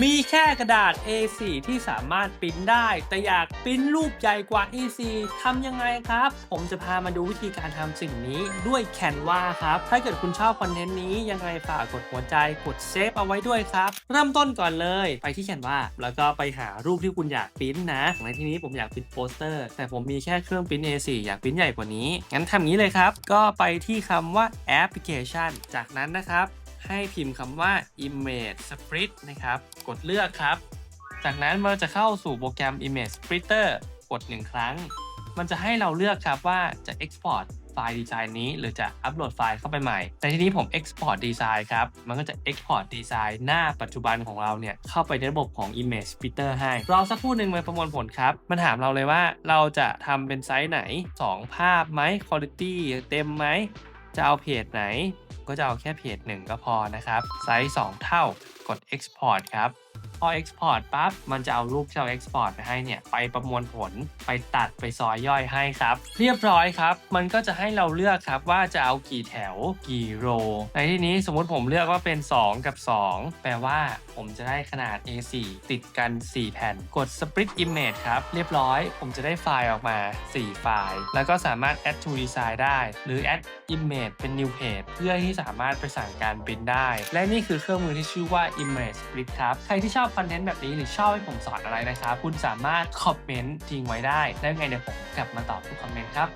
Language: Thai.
มีแค่กระดาษ A4 ที่สามารถปริ้นได้ แต่อยากปริ้นรูปใหญ่กว่า A4 ทำยังไงครับ ผมจะพามาดูวิธีการทำสิ่งนี้ด้วย Canva ครับ ถ้าเกิดคุณชอบคอนเทนต์นี้ยังไงฝากกดหัวใจกดเซฟเอาไว้ด้วยครับ เริ่มต้นก่อนเลยไปที่ Canva แล้วก็ไปหารูปที่คุณอยากปริ้นนะในที่นี้ผมอยากปริ้นโปสเตอร์ แต่ผมมีแค่เครื่องปริ้น A4 อยากปริ้นใหญ่กว่านี้ งั้นทำอย่างี้เลยครับ ก็ไปที่คำว่า application จากนั้นนะครับ ให้พิมพ์คำว่า image split นะครับ กดเลือกครับ จากนั้นมันจะเข้าสู่โปรแกรม image splitter กด 1 ครั้ง มันจะให้เราเลือกครับว่าจะ export ไฟล์ดีไซน์นี้ หรือจะอัปโหลดไฟล์เข้าไปใหม่ แต่ทีนี้ผม export design ครับ มันก็จะ export design หน้าปัจจุบันของเราเนี่ย เข้าไปในระบบของ image splitter ให้รอสักครู่หนึ่งมาประมวลผลครับ มันถามเราเลยว่าเราจะทำเป็นไซส์ไหน 2 ภาพไหม quality เต็มไหม จะเอาเพจไหน ก็จะเอาแค่เพจหนึ่งก็พอนะครับ ไซส์ 2 เท่ากด export ครับ อ export ปั๊บมันจะเอารูปที่เรา export ไปให้เนี่ยไปประมวลผลไปตัดไปซอยย่อยให้ครับ เรียบร้อยครับ มันก็จะให้เราเลือกครับว่าจะเอากี่แถวกี่โรในที่นี้สมมติผมเลือกว่าเป็น 2 กับ 2 แปลว่าผมจะได้ขนาด A4 ติดกัน 4 แผ่น กด split image ครับ เรียบร้อย ผมจะได้ไฟล์ออกมา 4 ไฟล์ แล้วก็สามารถ add to design ได้ หรือ add image เป็น new page เพื่อที่สามารถไปสั่งการปริ้นได้ และนี่คือเครื่องมือที่ชื่อว่า image split ครับ ใครที่ชอบคอนเทนต์แบบนี้หรือชอบให้ผมสอนอะไรนะครับ คุณสามารถคอมเมนต์ทิ้งไว้ได้ แล้วยังไงเดี๋ยวผมกลับมาตอบทุกคอมเมนต์ครับ